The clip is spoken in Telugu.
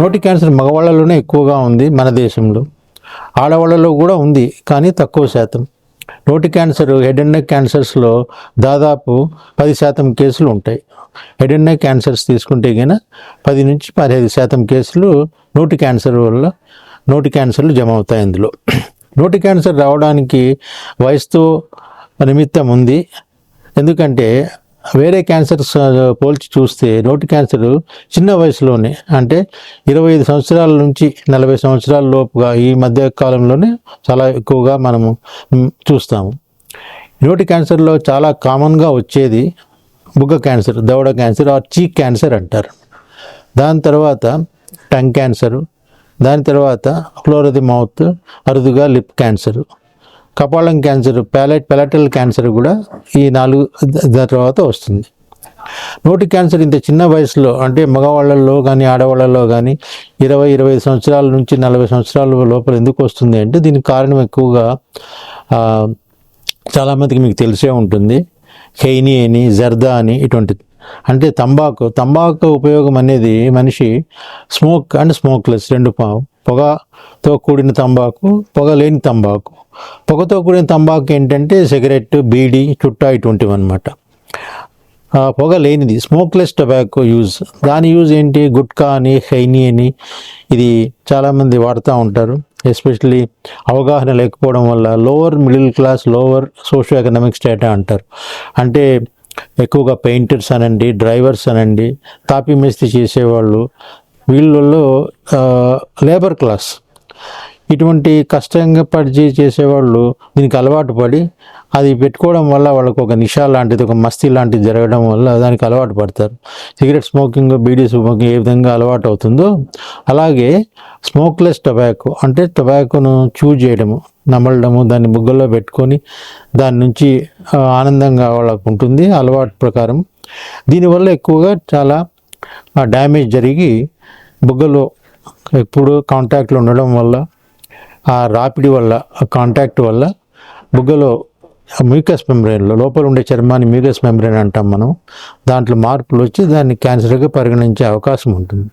నోటి క్యాన్సర్ మగవాళ్ళలోనే ఎక్కువగా ఉంది మన దేశంలో. ఆడవాళ్ళలో కూడా ఉంది కానీ తక్కువ శాతం. నోటి క్యాన్సర్ హెడ్ అండ్ నెక్ క్యాన్సర్స్లో దాదాపు పది శాతం కేసులు ఉంటాయి. హెడ్ అండ్ నెక్ క్యాన్సర్స్ తీసుకుంటే కనుక పది నుంచి పదిహేను శాతం కేసులు నోటి క్యాన్సర్ వల్ల నోటి క్యాన్సర్లు జమ అవుతాయి అందులో. నోటి క్యాన్సర్ రావడానికి వయసుతో నిమిత్తం ఉంది. ఎందుకంటే వేరే క్యాన్సర్స్ పోల్చి చూస్తే నోటి క్యాన్సర్ చిన్న వయసులోనే అంటే ఇరవై ఐదు సంవత్సరాల నుంచి నలభై సంవత్సరాల లోపుగా ఈ మధ్య కాలంలోనే చాలా ఎక్కువగా మనము చూస్తాము. నోటి క్యాన్సర్లో చాలా కామన్గా వచ్చేది బుగ్గ క్యాన్సర్ దవడ క్యాన్సర్ ఆర్ చీక్ క్యాన్సర్ అంటారు. దాని తర్వాత టంగ్ క్యాన్సరు దాని తర్వాత క్లోరది మౌత్ అరుదుగా లిప్ క్యాన్సర్. కపాలం క్యాన్సర్ ప్యాలెట్ పెలటల్ క్యాన్సర్ కూడా ఈ నాలుగు దాని తర్వాత వస్తుంది. నోటి క్యాన్సర్ ఇంత చిన్న వయసులో అంటే మగవాళ్ళల్లో కానీ ఆడవాళ్ళలో కానీ ఇరవై ఇరవై సంవత్సరాల నుంచి నలభై సంవత్సరాల లోపల ఎందుకు వస్తుంది అంటే దీనికి కారణం ఎక్కువగా చాలామందికి మీకు తెలిసే ఉంటుంది. హెయిని అని జర్దా అని ఇటువంటిది. అంటే తంబాకు తంబాకు ఉపయోగం అనేది మనిషి స్మోక్ అండ్ స్మోక్లెస్ రెండు పా- పొగతో కూడిన తంబాకు పొగ లేని తంబాకు. పొగతో కూడిన తంబాకు ఏంటంటే సిగరెట్ బీడీ చుట్టా ఇటువంటివి అనమాట పొగ లేనిది స్మోక్లెస్ టొబాకో యూజ్. దాని యూజ్ ఏంటి? గుట్కా అని హైనీ అని ఇది చాలామంది వాడుతూ ఉంటారు. ఎస్పెషల్లీ అవగాహన లేకపోవడం వల్ల lower middle class lower socio economic strata అంటారు. అంటే ఎక్కువగా పెయింటర్స్ అనండి డ్రైవర్స్ అనండి తాపీ మేస్త్రి చేసేవాళ్ళు వీళ్ళల్లో లేబర్ క్లాస్ ఇటువంటి కష్టంగా పడి చేసేవాళ్ళు దీనికి అలవాటు పడి అది పెట్టుకోవడం వల్ల వాళ్ళకు ఒక నిషా లాంటిది ఒక మస్తీ లాంటిది జరగడం వల్ల దానికి అలవాటు పడతారు. సిగరెట్ స్మోకింగ్ బీడీ స్మోకింగ్ ఏ విధంగా అలవాటు అవుతుందో అలాగే స్మోక్లెస్ టొబాకో అంటే టొబాకోను చూజ్ చేయడము నమలడము దాన్ని బుగ్గల్లో పెట్టుకొని దాని నుంచి ఆనందంగా వాళ్ళకు ఉంటుంది అలవాటు ప్రకారం. దీనివల్ల ఎక్కువగా చాలా డ్యామేజ్ జరిగి బుగ్గలో ఎప్పుడు కాంటాక్ట్లో ఉండడం వల్ల ఆ రాపిడి వల్ల ఆ కాంటాక్ట్ వల్ల బుగ్గలో మ్యూకస్ మెంబ్రెయిన్లో లోపల ఉండే చర్మాన్ని మ్యూకస్ మెంబ్రెయిన్ అంటాం మనం. దాంట్లో మార్పులు వచ్చి దాన్ని క్యాన్సర్గా పరిగణించే అవకాశం ఉంటుంది.